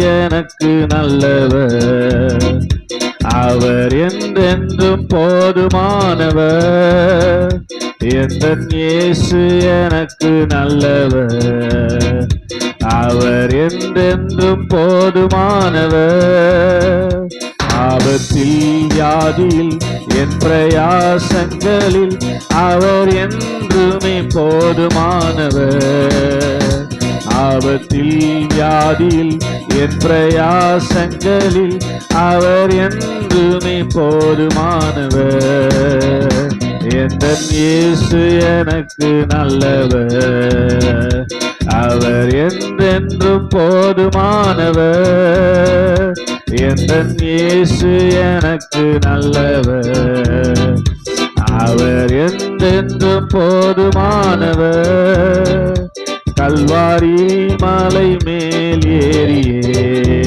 எனக்கு நல்லவர். அவர் என்றென்றும் போதுமானவர். எந்த இயேசு எனக்கு நல்லவர். அவர் என்றென்றும் போதுமானவர். ஆபத்தில் வியாதியில் என் பிரயாசங்களில் அவர் என்றுமே போதுமானவர். ஆபத்தில் வியாதியில் என் பிரயாசங்களில் அவர் என்றுமே போதுமானவர். எந்த இயேசு எனக்கு நல்லவர். அவர் என்றென்றும் போதுமானவர். எந்த இயேசு எனக்கு நல்லவர். அவர் என்றென்றும் போதுமானவர். கல்வாரி மலை மேல் ஏறியே.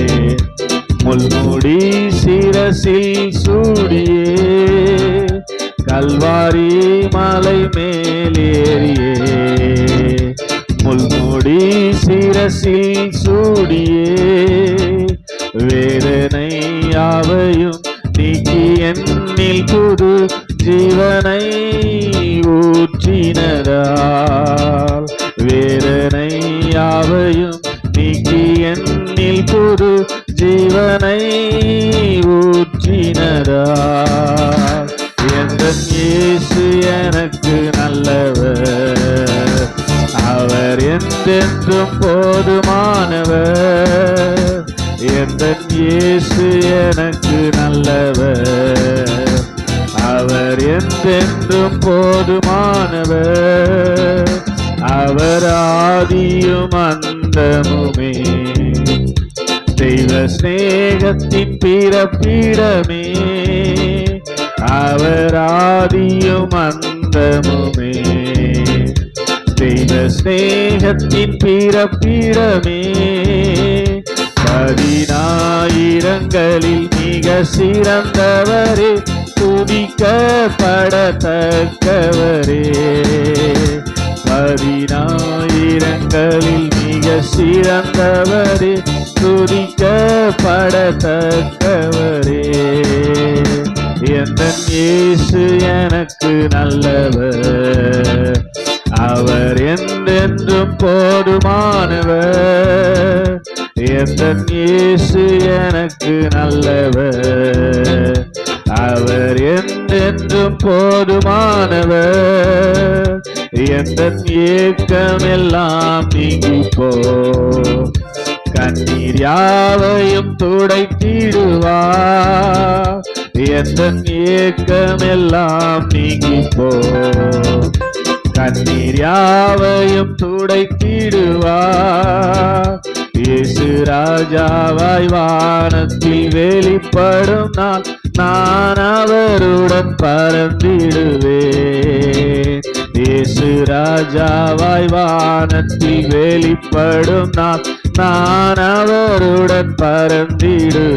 முள்முடி சிரசில் சூடியே. கல்வாரி மலை மேல் ஏறியே. முள்முடி சிரசில் சூடியே. வேதனை யாவையும் நீக்கி என்னில் புது ஜீவனை ஊற்றினதால் வேதனை யாவையும் நீக்கி என்னில் புது ஜீவனை ஊற்றினரா எந்த இயேசு எனக்கு நல்லவர். அவர் என்றென்றும் போதுமானவர். எந்த இயேசு எனக்கு நல்லவர். அவர் என்றென்றும் போதுமானவர். அவர் ஆதியும் அந்தமுமே. தெய்வ சிநேகத்தின் பிறப்பிடமே. அவர் ஆதியும் அந்தமுமே. தெய்வ சிநேகத்தின் பிறப்பிடமே. பதினாயிரங்களில் மிக சிறந்தவரே துதிக்கப்படத்தக்கவரே. பதினாயிரங்களில் மிக சிறந்தவரே துதிக்கப்படத்தக்கவரே. எந்த இயேசு எனக்கு நல்லவர். அவர் என்றென்றும் போதுமானவர். எந்த இயேசு எனக்கு நல்லவர். அவர் என்றென்றும் போதுமானவர். எந்த ஏக்கமெல்லாம் நீங்கி போ கண்ணீர் யாவையும் துடைத்திடுவா? எந்த ஏக்கமெல்லாம் நீங்கி போ கண்ணீர் யாவையும் துடைத்திடுவா? இயேசு ராஜாவாய் வானத்தில் வெளிப்படும் நாள் நான் அவருடன் பறந்திடுவேன். இயேசு ராஜாவாய் வானத்தில் வெளிப்படும் நான் நான் அவருடன் பறந்திடுவேன்.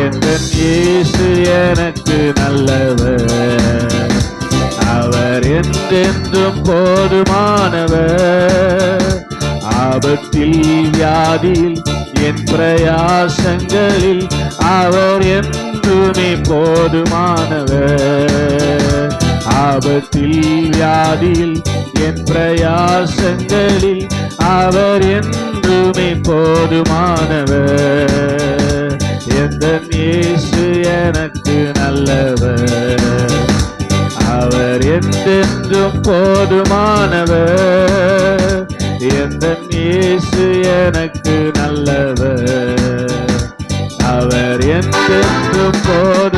எந்த இயேசு எனக்கு நல்லவர். அவர் என்றென்றும் போதுமானவர். ஆபத்தில் வியாதியில் என் பிரயாசங்களில் அவர் என்றுமே போதுமானவர். ஆபத்தில் வியாதியில் என் பிரயாசங்களில் அவர் என்றுமே போதுமானவர். எந்த இயேசு எனக்கு நல்லவர். அவர் என்றென்றும் போதுமானவர். எந்த இயேசு எனக்கு நல்லவர். அவர் என்றென்றும் போது